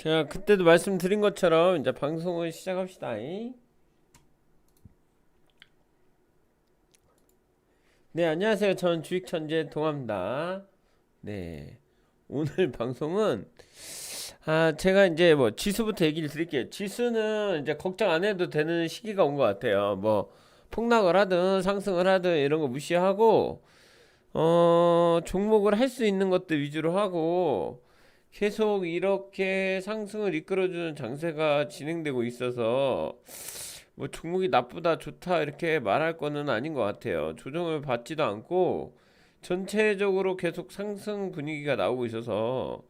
제가 그때도 말씀드린 것처럼 이제 방송을 시작합시다. 네, 안녕하세요. 저는 주식천재 동합니다. 네, 오늘 방송은 아 제가 이제 뭐 지수부터 얘기를 드릴게요. 지수는 이제 걱정 안 해도 되는 시기가 온 것 같아요. 뭐 폭락을 하든 상승을 하든 이런 거 무시하고 어 종목을 할 수 있는 것들 위주로 하고 계속 이렇게 상승을 이끌어주는 장세가 진행되고 있어서 뭐 종목이 나쁘다 좋다 이렇게 말할 거는 아닌 것 같아요. 조정을 받지도 않고 전체적으로 계속 상승 분위기가 나오고 있어서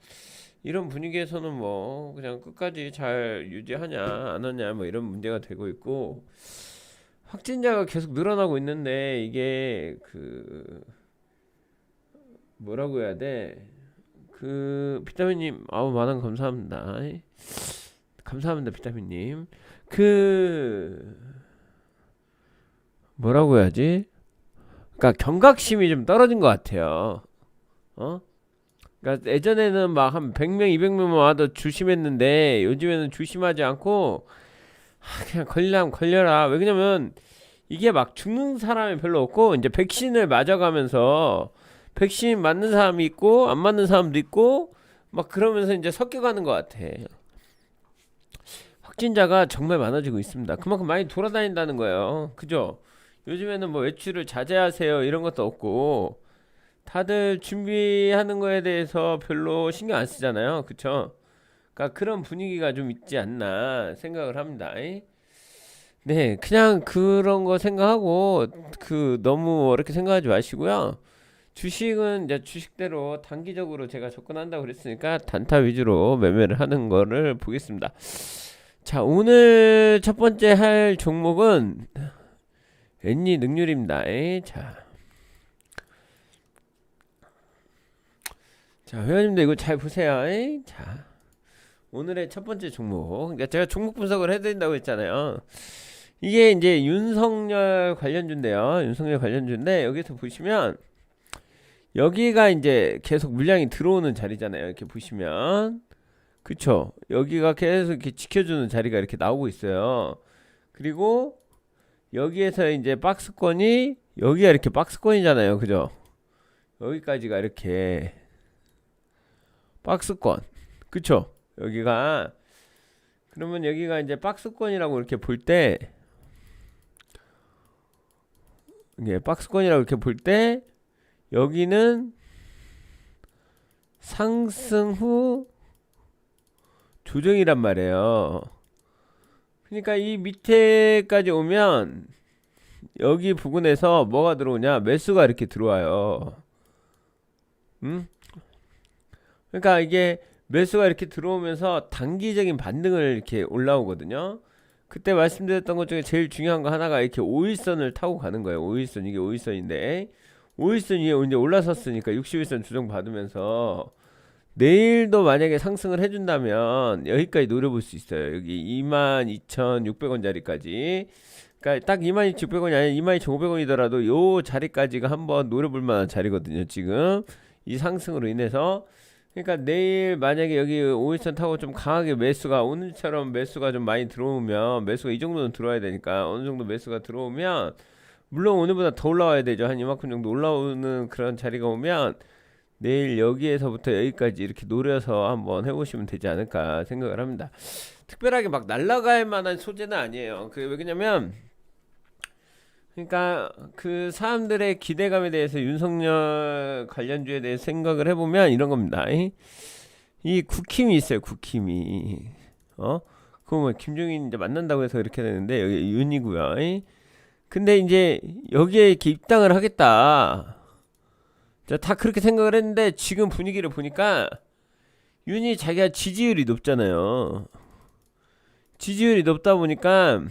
이런 분위기에서는 뭐 그냥 끝까지 잘 유지하냐 안 하냐 뭐 이런 문제가 되고 있고 확진자가 계속 늘어나고 있는데 이게 그 뭐라고 해야 돼? 그 비타민님 아우 만원 감사합니다. 감사합니다 비타민님. 그 뭐라고 해야지? 그러니까 경각심이 좀 떨어진 것 같아요. 어? 그러니까 예전에는 막 한 100명, 200명만 와도 조심했는데 요즘에는 조심하지 않고 하, 그냥 걸리면 걸려라. 왜 그러냐면 이게 막 죽는 사람이 별로 없고 이제 백신을 맞아가면서 백신 맞는 사람이 있고 안 맞는 사람도 있고 막 그러면서 이제 섞여가는 것 같아. 확진자가 정말 많아지고 있습니다. 그만큼 많이 돌아다닌다는 거예요. 그죠? 요즘에는 뭐 외출을 자제하세요 이런 것도 없고 다들 준비하는 거에 대해서 별로 신경 안 쓰잖아요. 그쵸? 그러니까 그런 분위기가 좀 있지 않나 생각을 합니다. 네, 그냥 그런 거 생각하고 그 너무 어렵게 생각하지 마시고요. 주식은 이제 주식대로 단기적으로 제가 접근한다고 그랬으니까 단타 위주로 매매를 하는 거를 보겠습니다. 자, 오늘 첫 번째 할 종목은 엔니 능률입니다. 자. 자, 회원님들 이거 잘 보세요. 에이, 자. 오늘의 첫 번째 종목. 그러니까 제가 종목 분석을 해드린다고 했잖아요. 이게 이제 윤석열 관련주인데요. 윤석열 관련주인데 여기서 보시면 여기가 이제 계속 물량이 들어오는 자리잖아요. 이렇게 보시면. 그쵸? 여기가 계속 이렇게 지켜주는 자리가 이렇게 나오고 있어요. 그리고 여기에서 이제 박스권이 여기가 이렇게 박스권이잖아요. 그죠? 여기까지가 이렇게 박스권. 그쵸? 여기가 그러면 여기가 이제 박스권이라고 이렇게 볼 때 이게 박스권이라고 이렇게 볼 때 여기는 상승 후 조정이란 말이에요. 그러니까 이 밑에까지 오면 여기 부근에서 뭐가 들어오냐? 매수가 이렇게 들어와요. 음? 그러니까 이게 매수가 이렇게 들어오면서 단기적인 반등을 이렇게 올라오거든요. 그때 말씀드렸던 것 중에 제일 중요한 거 하나가 이렇게 5일선을 타고 가는 거예요. 5일선 이게 5일선인데 5일선 위에 이제 올라섰으니까 60일선 주정 받으면서 내일도 만약에 상승을 해준다면 여기까지 노려볼 수 있어요. 여기 22,600원짜리까지. 그러니까 딱 22,600원이 아니라 22,500원이더라도 요 자리까지가 한번 노려볼 만한 자리거든요. 지금 이 상승으로 인해서 그러니까 내일 만약에 여기 5일선 타고 좀 강하게 매수가 오늘처럼 매수가 좀 많이 들어오면 매수가 이 정도는 들어와야 되니까 어느 정도 매수가 들어오면 물론 오늘보다 더 올라와야 되죠. 한 이만큼 정도 올라오는 그런 자리가 오면 내일 여기에서부터 여기까지 이렇게 노려서 한번 해보시면 되지 않을까 생각을 합니다. 특별하게 막 날아갈 만한 소재는 아니에요. 그 왜냐면 그러니까 그 사람들의 기대감에 대해서 윤석열 관련주에 대해서 생각을 해보면 이런 겁니다. 이, 이 국힘이 있어요. 국힘이 어? 그뭐 김종인 이제 만난다고 해서 이렇게 되는데 여기 윤이고요. 이? 근데 이제 여기에 이렇게 입당을 하겠다. 자, 다 그렇게 생각을 했는데 지금 분위기를 보니까 윤이 자기가 지지율이 높잖아요. 지지율이 높다 보니까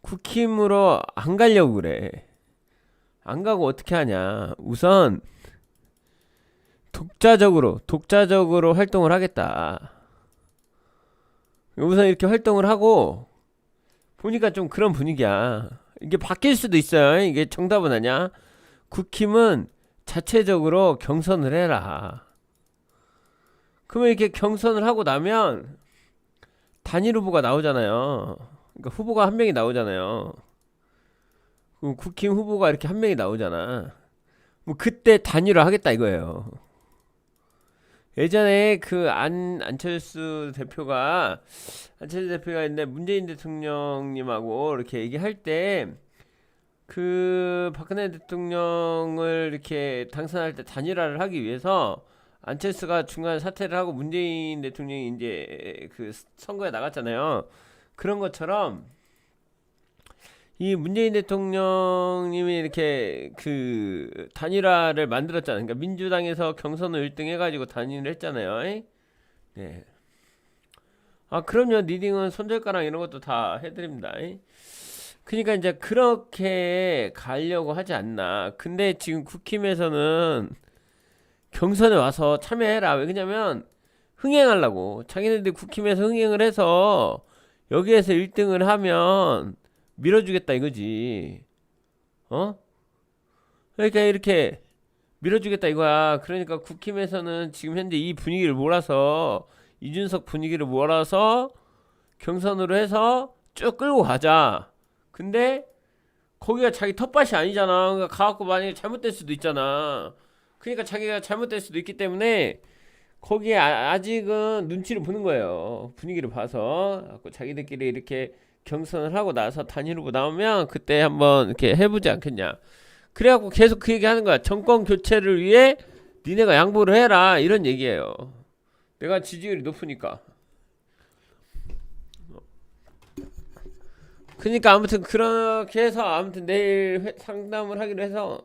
국힘으로 안 가려고 그래. 안 가고 어떻게 하냐. 우선 독자적으로 독자적으로 활동을 하겠다. 우선 이렇게 활동을 하고 보니까 좀 그런 분위기야. 이게 바뀔 수도 있어요. 이게 정답은 아니야. 국힘은 자체적으로 경선을 해라. 그러면 이렇게 경선을 하고 나면 단일 후보가 나오잖아요. 그러니까 후보가 한 명이 나오잖아요. 국힘 후보가 이렇게 한 명이 나오잖아. 뭐 그때 단일화 하겠다 이거예요. 예전에 그 안 안철수 대표가 안철수 대표가 있는데 문재인 대통령님하고 이렇게 얘기할 때 그 박근혜 대통령을 이렇게 당선할 때 단일화를 하기 위해서 안철수가 중간 사퇴를 하고 문재인 대통령이 이제 그 선거에 나갔잖아요. 그런 것처럼 이 문재인 대통령님이 이렇게 그 단일화를 만들었잖아요. 그러니까 민주당에서 경선을 1등 해가지고 단일을 했잖아요. 에? 네. 아 그럼요. 리딩은 손절가랑 이런 것도 다 해드립니다. 에? 그러니까 이제 그렇게 가려고 하지 않나. 근데 지금 국힘에서는 경선에 와서 참여해라. 왜냐면 흥행하려고. 자기네들이 국힘에서 흥행을 해서 여기에서 1등을 하면 밀어주겠다 이거지. 어? 그러니까 이렇게 밀어주겠다 이거야. 그러니까 국힘에서는 지금 현재 이 분위기를 몰아서 이준석 분위기를 몰아서 경선으로 해서 쭉 끌고 가자. 근데 거기가 자기 텃밭이 아니잖아. 그러니까 가갖고 만약에 잘못될 수도 있잖아. 그러니까 자기가 잘못될 수도 있기 때문에 거기에 아, 아직은 눈치를 보는 거예요. 분위기를 봐서 자기들끼리 이렇게 경선을 하고 나서 단일 후보 나오면 그때 한번 이렇게 해보지 않겠냐. 그래갖고 계속 그 얘기 하는 거야. 정권 교체를 위해 니네가 양보를 해라. 이런 얘기예요. 내가 지지율이 높으니까. 그러니까 아무튼 그렇게 해서 아무튼 내일 회- 상담을 하기로 해서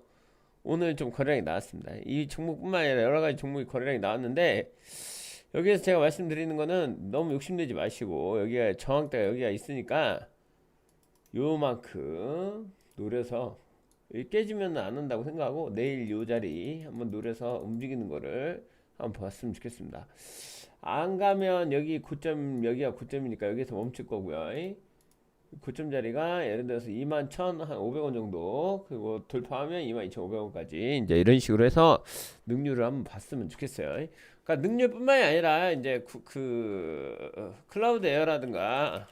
오늘 좀 거래량이 나왔습니다. 이 종목뿐만 아니라 여러 가지 종목이 거래량이 나왔는데 여기에서 제가 말씀드리는 거는 너무 욕심내지 마시고 여기가 저항대가 여기가 있으니까 요만큼 노려서 깨지면 안 온다고 생각하고 내일 요 자리 한번 노려서 움직이는 거를 한번 봤으면 좋겠습니다. 안 가면 여기 고점 여기가 고점이니까 여기서 멈출 거고요. 고점 자리가 예를 들어서 21,500원 정도 그리고 돌파하면 22,500원까지 이제 이런 식으로 해서 능률을 한번 봤으면 좋겠어요. 그러니까 능률뿐만이 아니라 이제 그, 그 어, 클라우드 에어라든가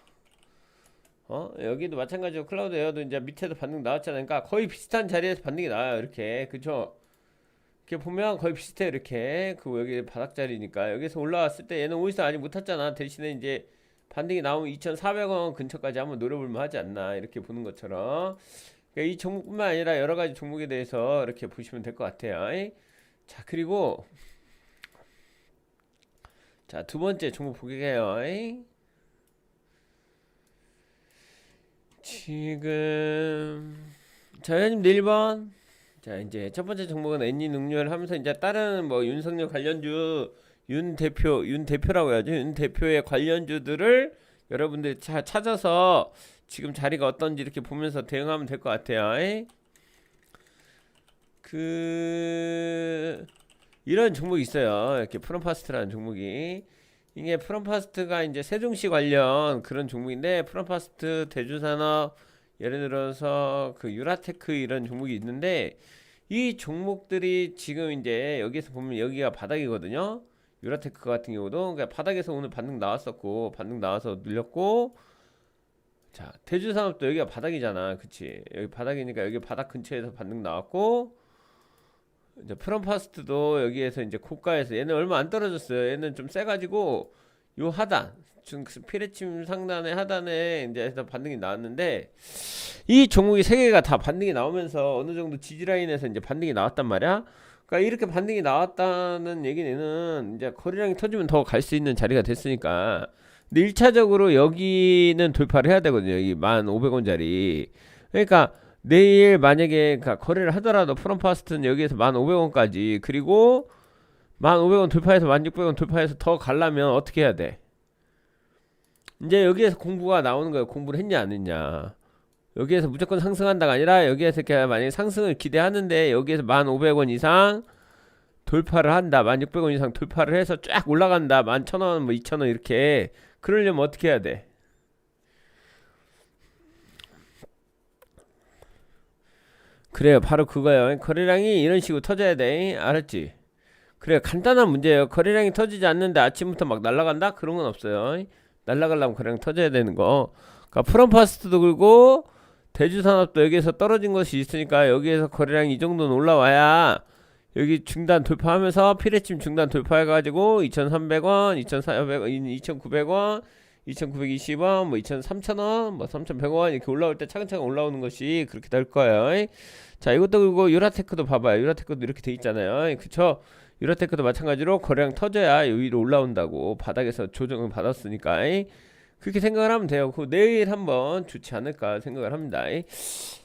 어 여기도 마찬가지로 클라우드 에어도 이제 밑에도 반등 나왔잖아요. 그러니까 거의 비슷한 자리에서 반등이 나와요. 이렇게 그쵸? 이렇게 보면 거의 비슷해 이렇게 그 여기 바닥 자리니까 여기서 올라왔을 때 얘는 오이서 아직 못 탔잖아. 대신에 이제 반등이 나오면 2,400원 근처까지 한번 노려볼만 하지 않나 이렇게 보는 것처럼 그러니까 이 종목뿐만 아니라 여러 가지 종목에 대해서 이렇게 보시면 될 것 같아요. 자 그리고 자 두 번째 종목 보게요. 지금 자 회원님 1번 자 이제 첫 번째 종목은 애니 능률 하면서 이제 다른 뭐 윤석열 관련주 윤 대표 윤 대표라고 해야죠 윤 대표의 관련주들을 여러분들 차, 찾아서 지금 자리가 어떤지 이렇게 보면서 대응하면 될 것 같아요. 그 이런 종목이 있어요. 이렇게 프롬파스트라는 종목이 이게 프롬파스트가 이제 세종시 관련 그런 종목인데 프롬파스트 대주산업 예를 들어서 그 유라테크 이런 종목이 있는데 이 종목들이 지금 이제 여기서 보면 여기가 바닥이거든요. 유라테크 같은 경우도 그러니까 바닥에서 오늘 반등 나왔었고 반등 나와서 눌렸고 자 대주산업도 여기가 바닥이잖아. 그치? 여기 바닥이니까 여기 바닥 근처에서 반등 나왔고 이제 프롬파스트도 여기에서 이제 고가에서 얘는 얼마 안 떨어졌어요. 얘는 좀 세가지고 요 하단 지금 피레침 상단의 하단에 이제 반등이 나왔는데 이 종목이 세 개가 다 반등이 나오면서 어느 정도 지지라인에서 이제 반등이 나왔단 말이야 그러니까 이렇게 반등이 나왔다는 얘기는 이제 거래량이 터지면 더 갈 수 있는 자리가 됐으니까. 근데 1차적으로 여기는 돌파를 해야 되거든요. 여기 1,500원짜리. 그러니까 내일 만약에 그러니까 거래를 하더라도 프롬파스트는 여기에서 1,500원까지 그리고 1,500원 돌파해서 1,600원 돌파해서 더 가려면 어떻게 해야 돼? 이제 여기에서 공부가 나오는 거예요. 공부를 했냐 안 했냐. 여기에서 무조건 상승한다가 아니라 여기에서 이렇게 만약에 상승을 기대하는데 여기에서 1,500원 이상 돌파를 한다. 1,600원 이상 돌파를 해서 쫙 올라간다. 11,000원, 뭐 2,000원 이렇게 그러려면 어떻게 해야 돼? 그래요. 바로 그거예요. 거래량이 이런 식으로 터져야 돼. 알았지? 그래 간단한 문제예요. 거래량이 터지지 않는데 아침부터 막 날아간다? 그런 건 없어요. 날라가려면 거래량 터져야 되는 거. 그러니까 프롬파스트도 그리고 대주산업도 여기에서 떨어진 것이 있으니까 여기에서 거래량 이 정도는 올라와야 여기 중단 돌파하면서 피레침 중단 돌파해가지고 2,300원, 2,400원, 2,900원, 2,920원, 뭐 2,300원, 뭐 3,100원 이렇게 올라올 때 차근차근 올라오는 것이 그렇게 될 거예요. 자, 이것도 그리고 유라테크도 봐봐요. 유라테크도 이렇게 돼 있잖아요. 그쵸? 유라테크도 마찬가지로 거래량 터져야 요 위로 올라온다고 바닥에서 조정을 받았으니까 그렇게 생각을 하면 돼요. 그 내일 한번 좋지 않을까 생각을 합니다.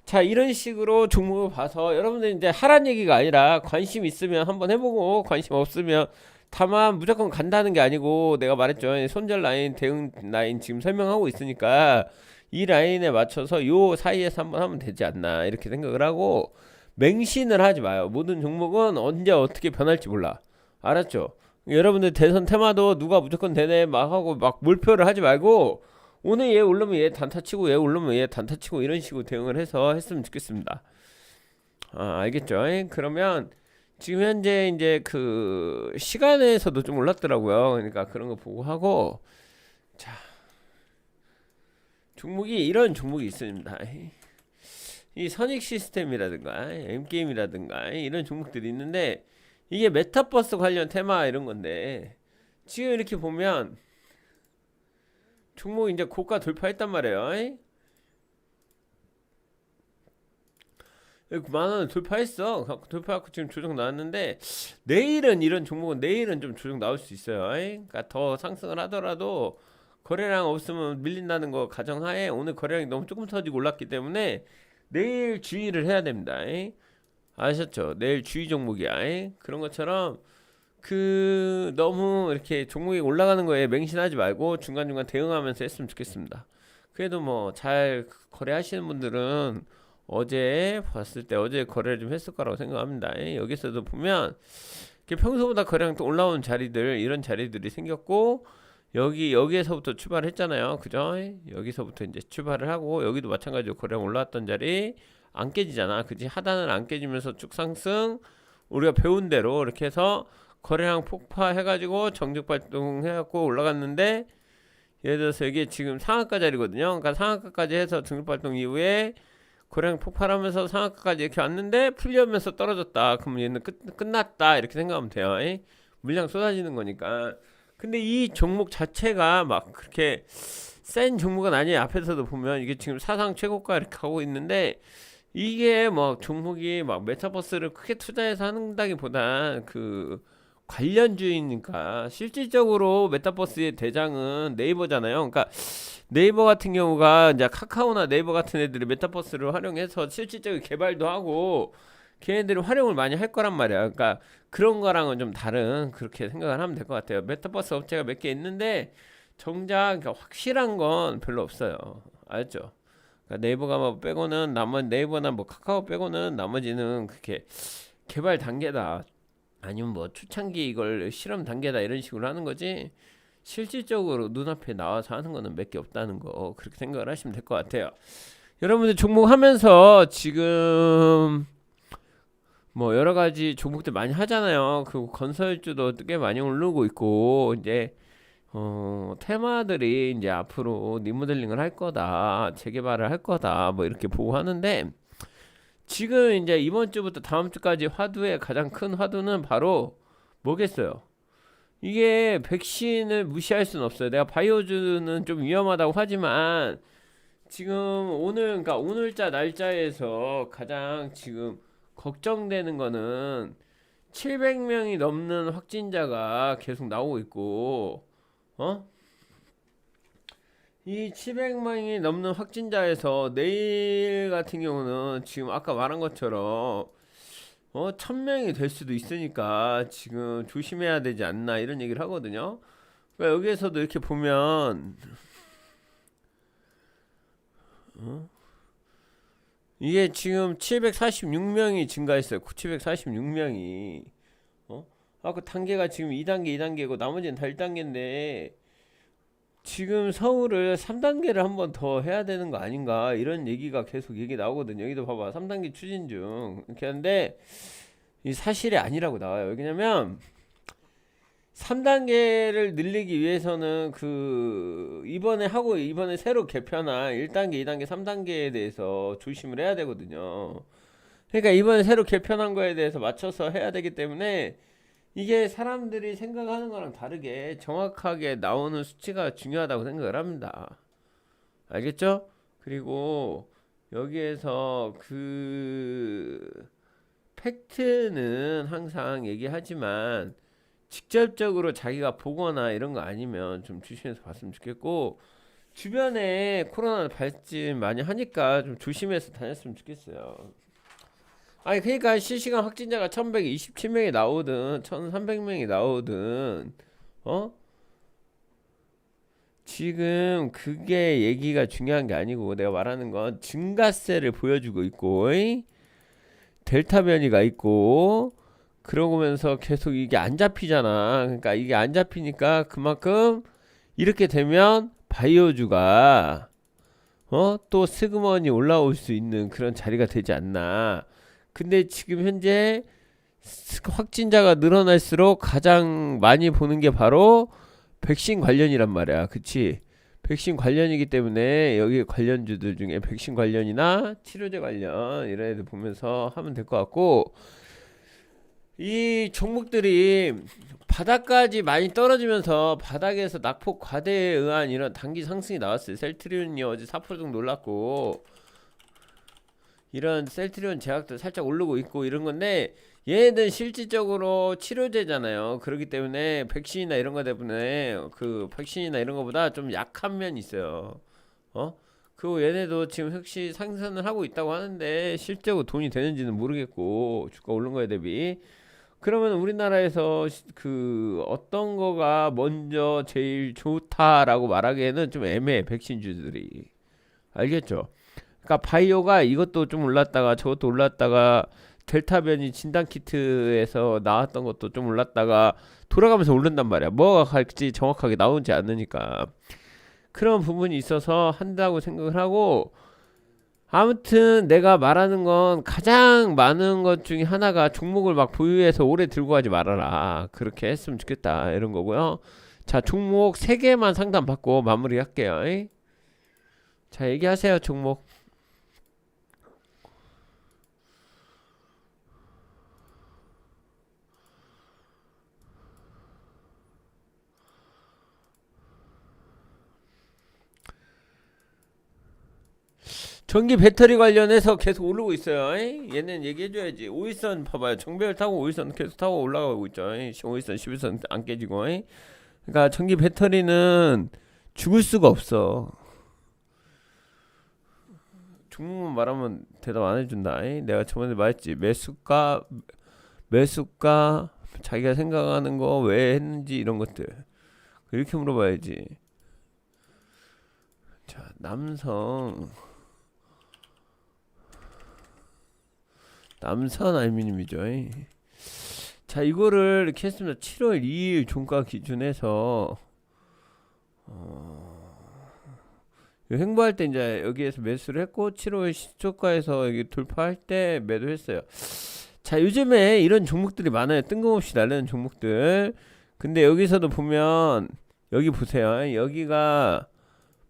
자 이런 식으로 종목을 봐서 여러분들 이제 하란 얘기가 아니라 관심 있으면 한번 해보고 관심 없으면 다만 무조건 간다는 게 아니고 내가 말했죠 손절 라인 대응 라인 지금 설명하고 있으니까 이 라인에 맞춰서 요 사이에서 한번 하면 되지 않나 이렇게 생각을 하고 맹신을 하지 마요 모든 종목은 언제 어떻게 변할지 몰라 알았죠 여러분들 대선 테마도 누가 무조건 되네 막 하고 막 몰표를 하지 말고 오늘 얘 올르면 얘 단타 치고 얘 올르면 얘 단타 치고 이런 식으로 대응을 해서 했으면 좋겠습니다. 아, 알겠죠? 그러면 지금 현재 이제 그 시간에서도 좀 올랐더라고요. 그러니까 그런 거 보고 하고 자 종목이 이런 종목이 있습니다. 이 선익 시스템이라든가 M 게임이라든가 이런 종목들이 있는데 이게 메타버스 관련 테마 이런 건데 지금 이렇게 보면 종목 이제 고가 돌파했단 말이에요. 만 원을 돌파했어. 돌파하고 지금 조정 나왔는데 내일은 이런 종목은 내일은 좀 조정 나올 수 있어요. 그러니까 더 상승을 하더라도 거래량 없으면 밀린다는 거 가정하에 오늘 거래량이 너무 조금 터지고 올랐기 때문에 내일 주의를 해야 됩니다. 아셨죠? 내일 주의 종목이야. 그런 것처럼 그 너무 이렇게 종목이 올라가는 거에 맹신하지 말고 중간중간 대응하면서 했으면 좋겠습니다. 그래도 뭐 잘 거래하시는 분들은 어제 봤을 때 어제 거래를 좀 했을 거라고 생각합니다. 여기서도 보면 평소보다 거래량 또 올라온 자리들 이런 자리들이 생겼고 여기 여기에서부터 출발했잖아요. 그죠? 여기서부터 이제 출발을 하고 여기도 마찬가지로 거래량 올라왔던 자리 안 깨지잖아. 그지? 하단은 안 깨지면서 쭉 상승 우리가 배운 대로 이렇게 해서 거래량 폭파해가지고 정적 발동해갖고 올라갔는데 예를 들어서 이게 지금 상한가 자리거든요. 그러니까 상한가까지 해서 정적 발동 이후에 거래량 폭발하면서 상한가까지 이렇게 왔는데 풀려면서 떨어졌다. 그러면 얘는 끝, 끝났다 이렇게 생각하면 돼요. 에? 물량 쏟아지는 거니까. 근데 이 종목 자체가 막 그렇게 센 종목은 아니에요. 앞에서도 보면 이게 지금 사상 최고가 이렇게 가고 있는데 이게 뭐 종목이 막 메타버스를 크게 투자해서 한다기보단 그 관련주의니까 실질적으로 메타버스의 대장은 네이버잖아요. 그러니까 네이버 같은 경우가 이제 카카오나 네이버 같은 애들이 메타버스를 활용해서 실질적인 개발도 하고 걔네들이 활용을 많이 할 거란 말이야. 그러니까 그런 거랑은 좀 다른 그렇게 생각을 하면 될 것 같아요. 메타버스 업체가 몇 개 있는데 정작 그러니까 확실한 건 별로 없어요. 알죠? 그러니까 네이버가 뭐 빼고는 나머지 네이버나 뭐 카카오 빼고는 나머지는 그렇게 개발 단계다. 아니면 뭐 초창기 이걸 실험 단계다 이런 식으로 하는 거지 실질적으로 눈앞에 나와서 하는 거는 몇 개 없다는 거 그렇게 생각을 하시면 될 것 같아요. 여러분들 종목 하면서 지금 뭐 여러 가지 종목들 많이 하잖아요. 그 건설주도 꽤 많이 오르고 있고 이제 어 테마들이 이제 앞으로 리모델링을 할 거다, 재개발을 할 거다 뭐 이렇게 보고 하는데 지금 이제 이번 주부터 다음 주까지 화두의 가장 큰 화두는 바로 뭐겠어요? 이게 백신을 무시할 수는 없어요. 내가 바이오주는 좀 위험하다고 하지만 지금 오늘 그러니까 오늘자 날짜에서 가장 지금 걱정되는 거는 700명이 넘는 확진자가 계속 나오고 있고 어? 이 700만이 넘는 확진자에서 내일 같은 경우는 지금 아까 말한 것처럼 어 1000명이 될 수도 있으니까 지금 조심해야 되지 않나 이런 얘기를 하거든요. 그러니까 여기에서도 이렇게 보면 어? 이게 지금 746명이 증가했어요. 746명이 어? 아까 단계가 지금 2단계, 2단계고 나머지는 다 1단계인데 지금 서울을 3단계를 한번 더 해야 되는 거 아닌가 이런 얘기가 계속 얘기 나오거든요. 여기도 봐봐 3단계 추진 중 이렇게 하는데 이 사실이 아니라고 나와요. 왜냐면 3단계를 늘리기 위해서는 그 이번에 하고 이번에 새로 개편한 1단계, 2단계, 3단계에 대해서 조심을 해야 되거든요. 그러니까 이번에 새로 개편한 거에 대해서 맞춰서 해야 되기 때문에 이게 사람들이 생각하는 거랑 다르게 정확하게 나오는 수치가 중요하다고 생각을 합니다. 알겠죠? 그리고 여기에서 그 팩트는 항상 얘기하지만 직접적으로 자기가 보거나 이런 거 아니면 좀 조심해서 봤으면 좋겠고 주변에 코로나 발진 많이 하니까 좀 조심해서 다녔으면 좋겠어요. 아니 그러니까 실시간 확진자가 1127명이 나오든 1300명이 나오든 어? 지금 그게 얘기가 중요한 게 아니고 내가 말하는 건 증가세를 보여주고 있고 이? 델타 변이가 있고 그러고면서 계속 이게 안 잡히잖아. 그러니까 이게 안 잡히니까 그만큼 이렇게 되면 바이오주가 어? 또 스그머니 올라올 수 있는 그런 자리가 되지 않나. 근데 지금 현재 스- 확진자가 늘어날수록 가장 많이 보는 게 바로 백신 관련이란 말이야. 그치? 백신 관련이기 때문에 여기 관련주들 중에 백신 관련이나 치료제 관련 이런 애들 보면서 하면 될 것 같고 이 종목들이 바닥까지 많이 떨어지면서 바닥에서 낙폭 과대에 의한 이런 단기 상승이 나왔어요. 셀트리온이 어제 4% 정도 올랐고 이런 셀트리온 제약도 살짝 오르고 있고 이런 건데 얘네들 실질적으로 치료제잖아요. 그렇기 때문에 백신이나 이런 거 때문에 그 백신이나 이런 거보다 좀 약한 면이 있어요. 어? 그리고 얘네도 지금 혹시 상승을 하고 있다고 하는데 실제로 돈이 되는지는 모르겠고 주가 오른 거에 대비 그러면 우리나라에서 시- 그 어떤 거가 먼저 제일 좋다라고 말하기에는 좀 애매해 백신 주들이 알겠죠? 그러니까 바이오가 이것도 좀 올랐다가 저것도 올랐다가 델타 변이 진단 키트에서 나왔던 것도 좀 올랐다가 돌아가면서 오른단 말이야. 뭐가 갈지 정확하게 나오지 않으니까 그런 부분이 있어서 한다고 생각을 하고 아무튼 내가 말하는 건 가장 많은 것 중에 하나가 종목을 막 보유해서 오래 들고 가지 말아라. 그렇게 했으면 좋겠다. 이런 거고요. 자, 종목 3개만 상담 받고 마무리 할게요. 이? 자, 얘기하세요, 종목. 전기 배터리 관련해서 계속 오르고 있어요. 에이? 얘는 얘기해줘야지. 오일선 봐봐요. 정배열 타고 오일선 계속 타고 올라가고 있죠. 에이? 오일선 11선 안 깨지고. 에이? 그러니까 전기 배터리는 죽을 수가 없어. 종목만 말하면 대답 안 해준다. 에이? 내가 저번에 말했지. 매수가 매수가 자기가 생각하는 거 왜 했는지 이런 것들 이렇게 물어봐야지. 자 남성. 남산 알미늄이죠. 이. 자, 이거를 이렇게 했습니다. 7월 2일 종가 기준에서 어, 횡보할 때 이제 여기에서 매수를 했고 7월 시초가에서 여기 돌파할 때 매도했어요. 자, 요즘에 이런 종목들이 많아요. 뜬금없이 날리는 종목들. 근데 여기서도 보면 여기 보세요. 여기가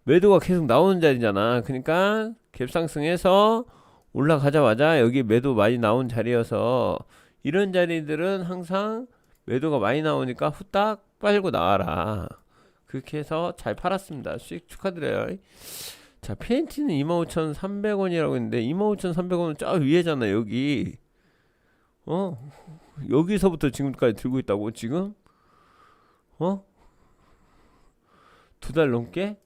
매도가 계속 나오는 자리잖아. 그러니까 갭상승해서 올라가자마자 여기 매도 많이 나온 자리여서 이런 자리들은 항상 매도가 많이 나오니까 후딱 빨고 나와라. 그렇게 해서 잘 팔았습니다. 수익 축하드려요. 자, PNT는 25,300원이라고 했는데 25,300원은 저 위에잖아, 여기. 어? 여기서부터 지금까지 들고 있다고, 지금? 어? 두 달 넘게?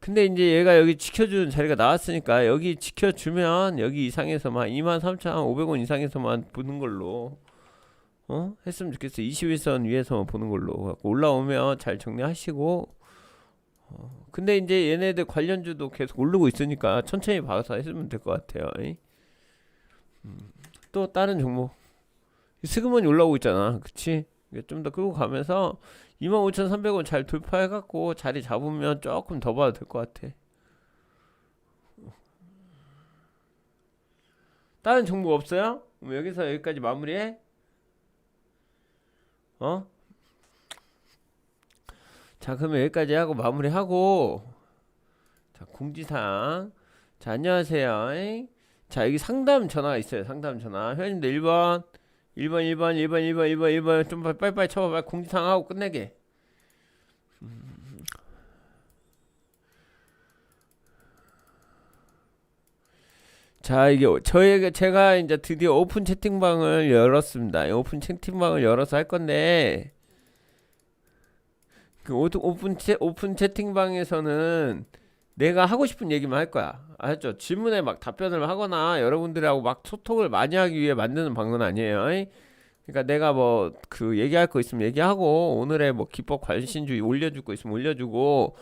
근데 이제 얘가 여기 지켜주는 자리가 나왔으니까 여기 지켜주면 여기 이상에서만 23,500원 이상에서만 보는 걸로 어? 했으면 좋겠어. 21선 위에서만 보는 걸로 갖고 올라오면 잘 정리하시고 어. 근데 이제 얘네들 관련주도 계속 오르고 있으니까 천천히 봐서 했으면 될 것 같아요. 이. 음, 또 다른 종목. 스그머니 올라오고 있잖아. 그치? 좀 더 끌고 가면서 25,300원 잘 돌파해갖고 자리 잡으면 조금 더 봐도 될 것 같아. 다른 정보 없어요? 그럼 여기서 여기까지 마무리해? 어? 자, 그러면 여기까지 하고 마무리하고 자, 공지사항. 자, 안녕하세요. 자, 여기 상담 전화가 있어요. 상담 전화. 회원님들 1번, 1번, 1번, 1번, 1번, 1번, 1번 좀 빨리 빨리 쳐봐. 빨리 공지사항 하고 끝내게. 음. 자, 이게 저에게 제가 이제 드디어 오픈 채팅방을 열었습니다. 이 오픈 채팅방을 열어서 할 건데 그 오픈 채 오픈 채팅방에서는 내가 하고 싶은 얘기만 할 거야. 알았죠? 질문에 막 답변을 하거나 여러분들하고 막 소통을 많이 하기 위해 만드는 방송은 아니에요. 이? 그러니까 내가 뭐 그 얘기할 거 있으면 얘기하고 오늘의 뭐 기법 관심주의 올려줄 거 있으면 올려주고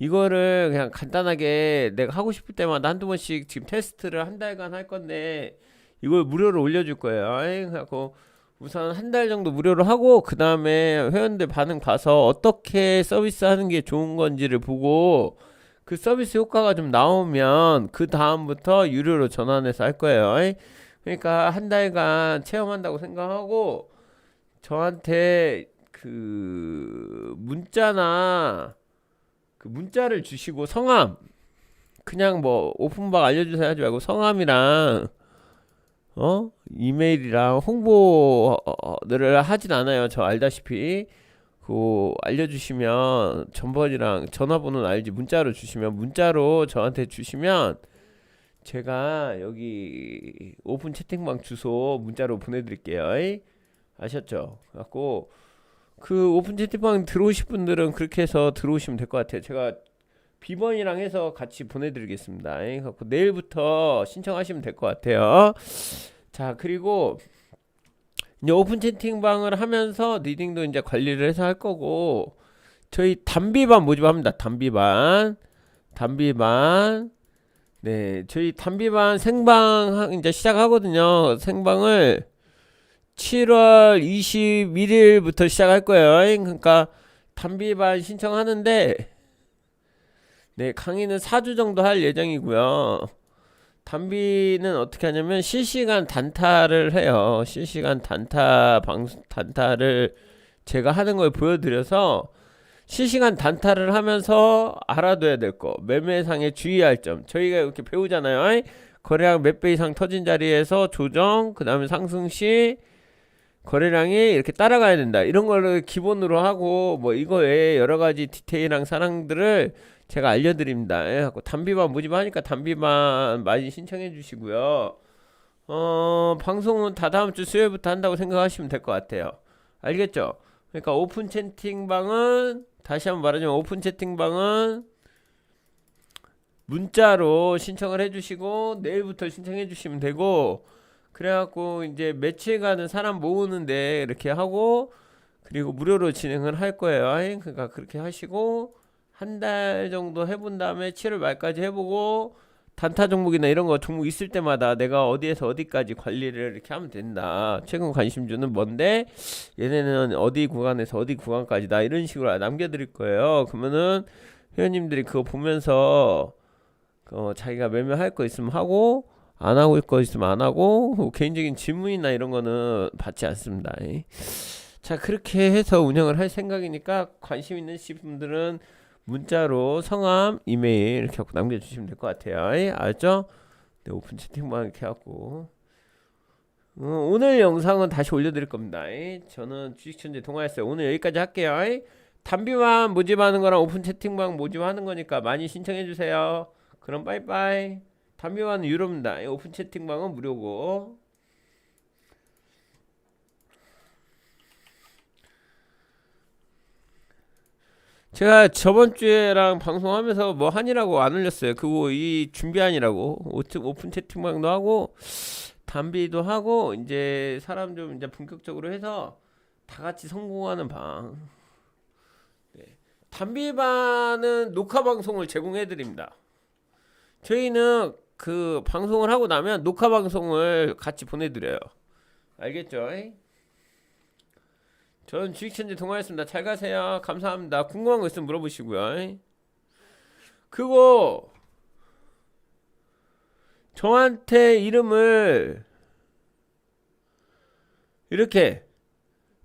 이거를 그냥 간단하게 내가 하고 싶을 때마다 한두 번씩 지금 테스트를 한 달간 할 건데 이걸 무료로 올려줄 거예요. 이? 그래갖고 우선 한 달 정도 무료로 하고 그 다음에 회원들 반응 봐서 어떻게 서비스 하는 게 좋은 건지를 보고 그 서비스 효과가 좀 나오면 그 다음부터 유료로 전환해서 할 거예요. 이? 그러니까 한 달간 체험한다고 생각하고 저한테 그 문자나 그 문자를 주시고 성함 그냥 뭐 오픈박 알려주세요 하지 말고 성함이랑 어 이메일이랑 홍보를 하진 않아요. 저 알다시피 그 알려주시면 전번이랑 전화번호는 알지 문자로 주시면 문자로 저한테 주시면 제가 여기 오픈 채팅방 주소 문자로 보내드릴게요. 아셨죠? 갖고 그 오픈 채팅방 들어오실 분들은 그렇게 해서 들어오시면 될 것 같아요. 제가 비번이랑 해서 같이 보내드리겠습니다. 갖고 내일부터 신청하시면 될 것 같아요. 자 그리고 이제 오픈 채팅방을 하면서 리딩도 이제 관리를 해서 할 거고 저희 단비반 모집합니다. 단비반 단비반 네 저희 단비반 생방 하- 이제 시작하거든요. 생방을 7월 21일부터 시작할 거예요. 그러니까 단비반 신청하는데 네 강의는 4주 정도 할 예정이고요. 단비는 어떻게 하냐면 실시간 단타를 해요. 실시간 단타 방송 단타를 제가 하는 걸 보여드려서 실시간 단타를 하면서 알아둬야 될 거, 매매상에 주의할 점. 저희가 이렇게 배우잖아요. 거래량 몇 배 이상 터진 자리에서 조정, 그 다음에 상승 시 거래량이 이렇게 따라가야 된다. 이런 거를 기본으로 하고 뭐 이거 외에 여러 가지 디테일한 사항들을 제가 알려드립니다. 예, 갖고 단비만 모집하니까 단비만 많이 신청해 주시고요. 어, 방송은 다 다음 주 수요일부터 한다고 생각하시면 될 것 같아요. 알겠죠? 그러니까 오픈 채팅방은 다시 한번 말하자면 오픈 채팅방은 문자로 신청을 해주시고 내일부터 신청해 주시면 되고 그래갖고 이제 며칠간은 사람 모으는데 이렇게 하고 그리고 무료로 진행을 할 거예요. 그러니까 그렇게 하시고 한 달 정도 해본 다음에 7월 말까지 해보고 단타 종목이나 이런 거 종목 있을 때마다 내가 어디에서 어디까지 관리를 이렇게 하면 된다. 최근 관심주는 뭔데 얘네는 어디 구간에서 어디 구간까지다 이런 식으로 남겨드릴 거예요. 그러면은 회원님들이 그거 보면서 어, 자기가 매매할 거 있으면 하고 안 하고 거 있으면 안 하고 뭐 개인적인 질문이나 이런 거는 받지 않습니다. 자 그렇게 해서 운영을 할 생각이니까 관심 있는 분들은 문자로 성함, 이메일 이렇게 하고 남겨주시면 될 것 같아요. 예, 알죠? 네, 오픈 채팅방 이렇게 하고 어, 오늘 영상은 다시 올려드릴 겁니다. 예, 저는 주식천재 동아였어요. 오늘 여기까지 할게요. 예, 단비만 모집하는 거랑 오픈 채팅방 모집하는 거니까 많이 신청해 주세요. 그럼 빠이빠이. 단비만은 유료입니다. 예, 오픈 채팅방은 무료고. 제가 저번 주에랑 방송하면서 뭐 한이라고 안 올렸어요. 그거 이 준비한이라고 오트- 오픈 채팅방도 하고 담비도 하고 이제 사람 좀 이제 본격적으로 해서 다 같이 성공하는 방. 네. 담비반은 녹화 방송을 제공해 드립니다. 저희는 그 방송을 하고 나면 녹화 방송을 같이 보내 드려요. 알겠죠? 저는 주식천재 동아였습니다. 잘 가세요. 감사합니다. 궁금한 거 있으면 물어보시고요. 그거 저한테 이름을 이렇게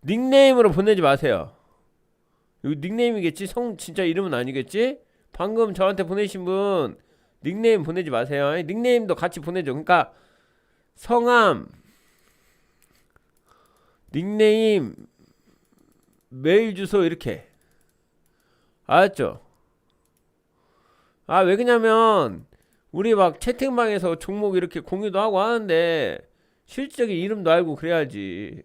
닉네임으로 보내지 마세요. 이거 닉네임이겠지? 성 진짜 이름은 아니겠지? 방금 저한테 보내신 분 닉네임 보내지 마세요. 닉네임도 같이 보내줘. 그러니까 성함, 닉네임, 메일 주소 이렇게 알았죠? 아 왜 그냐면 우리 막 채팅방에서 종목 이렇게 공유도 하고 하는데 실질적인 이름도 알고 그래야지.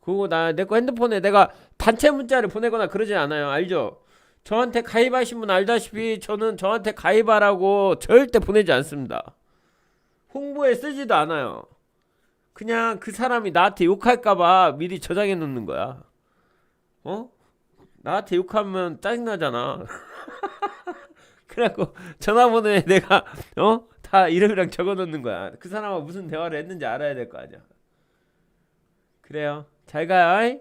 그거 나 내 거 핸드폰에 내가 단체 문자를 보내거나 그러지 않아요. 알죠? 저한테 가입하신 분 알다시피 저는 저한테 가입하라고 절대 보내지 않습니다. 홍보에 쓰지도 않아요. 그냥 그 사람이 나한테 욕할까봐 미리 저장해 놓는 거야. 어? 나한테 욕하면 짜증나잖아. 그래갖고 전화번호에 내가 어? 다 이름이랑 적어 놓는 거야. 그 사람하고 무슨 대화를 했는지 알아야 될 거 아니야. 그래요. 잘 가요.